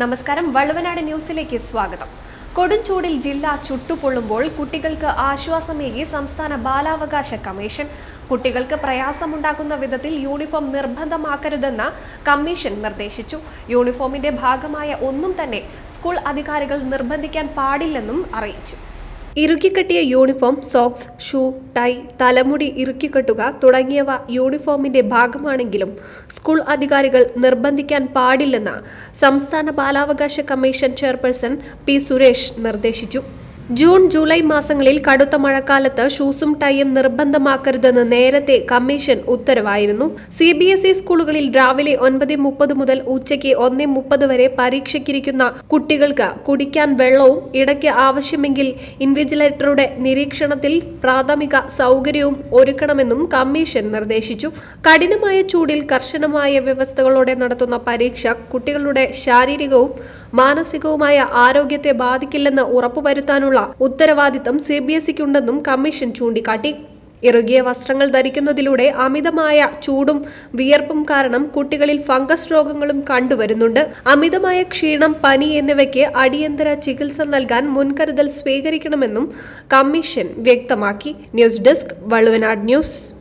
നമസ്കാരം വള്ളുവനാട് ന്യൂസിലേക്ക് സ്വാഗതം. കൊടുംചൂടിൽ ജില്ല ചുട്ടുപൊള്ളുമ്പോൾ കുട്ടികൾക്ക് ആശ്വാസമേകി സംസ്ഥാന ബാലാവകാശ കമ്മീഷൻ. കുട്ടികൾക്ക് പ്രയാസമുണ്ടാക്കുന്ന വിധത്തിൽ യൂണിഫോം നിർബന്ധമാക്കരുതെന്ന് കമ്മീഷൻ നിർദ്ദേശിച്ചു. യൂണിഫോമിന്റെ ഭാഗമായ ഒന്നും തന്നെ സ്കൂൾ അധികാരികൾ നിർബന്ധിക്കാൻ പാടില്ലെന്നും അറിയിച്ചു. ഇറുക്കിക്കെട്ടിയ യൂണിഫോം സോക്സ് ഷൂ ടൈ തലമുടി ഇറുക്കിക്കെട്ടുക തുടങ്ങിയവ യൂണിഫോമിന്റെ ഭാഗമാണെങ്കിലും സ്കൂൾ അധികാരികൾ നിർബന്ധിക്കാൻ പാടില്ലെന്ന് സംസ്ഥാന ബാലാവകാശ കമ്മീഷൻ ചെയർപേഴ്സൺ പി സുരേഷ് നിർദ്ദേശിച്ചു. ജൂൺ ജൂലൈ മാസങ്ങളിൽ കടുത്ത മഴക്കാലത്ത് ഷൂസും ടൈയും നിർബന്ധമാക്കരുതെന്ന് നേരത്തെ കമ്മീഷൻ ഉത്തരവായിരുന്നു. സി ബി എസ് ഇ സ്കൂളുകളിൽ രാവിലെ ഒൻപത് മുപ്പത് മുതൽ ഉച്ചയ്ക്ക് ഒന്ന് മുപ്പത് വരെ പരീക്ഷയ്ക്കിരിക്കുന്ന കുട്ടികൾക്ക് കുടിക്കാൻ വെള്ളവും ഇടയ്ക്ക് ആവശ്യമെങ്കിൽ ഇൻവിജിലേറ്ററുടെ നിരീക്ഷണത്തിൽ പ്രാഥമിക സൗകര്യവും ഒരുക്കണമെന്നും കമ്മീഷൻ നിർദ്ദേശിച്ചു. കഠിനമായ ചൂടിൽ കർശനമായ വ്യവസ്ഥകളോടെ നടത്തുന്ന പരീക്ഷ കുട്ടികളുടെ ശാരീരികവും മാനസികവുമായ ആരോഗ്യത്തെ ബാധിക്കില്ലെന്ന് ഉറപ്പുവരുത്താനുള്ള ഉത്തരവാദിത്തം സി ബി എസ് ഇക്കുണ്ടെന്നും കമ്മീഷൻ ചൂണ്ടിക്കാട്ടി. ഇറുകിയ വസ്ത്രങ്ങൾ ധരിക്കുന്നതിലൂടെ അമിതമായ ചൂടും വിയർപ്പും കാരണം കുട്ടികളിൽ ഫംഗസ് രോഗങ്ങളും കണ്ടുവരുന്നുണ്ട്. അമിതമായ ക്ഷീണം പനി എന്നിവയ്ക്ക് അടിയന്തര ചികിത്സ നൽകാൻ മുൻകരുതൽ സ്വീകരിക്കണമെന്നും കമ്മീഷൻ വ്യക്തമാക്കി. News desk Valluvanad news.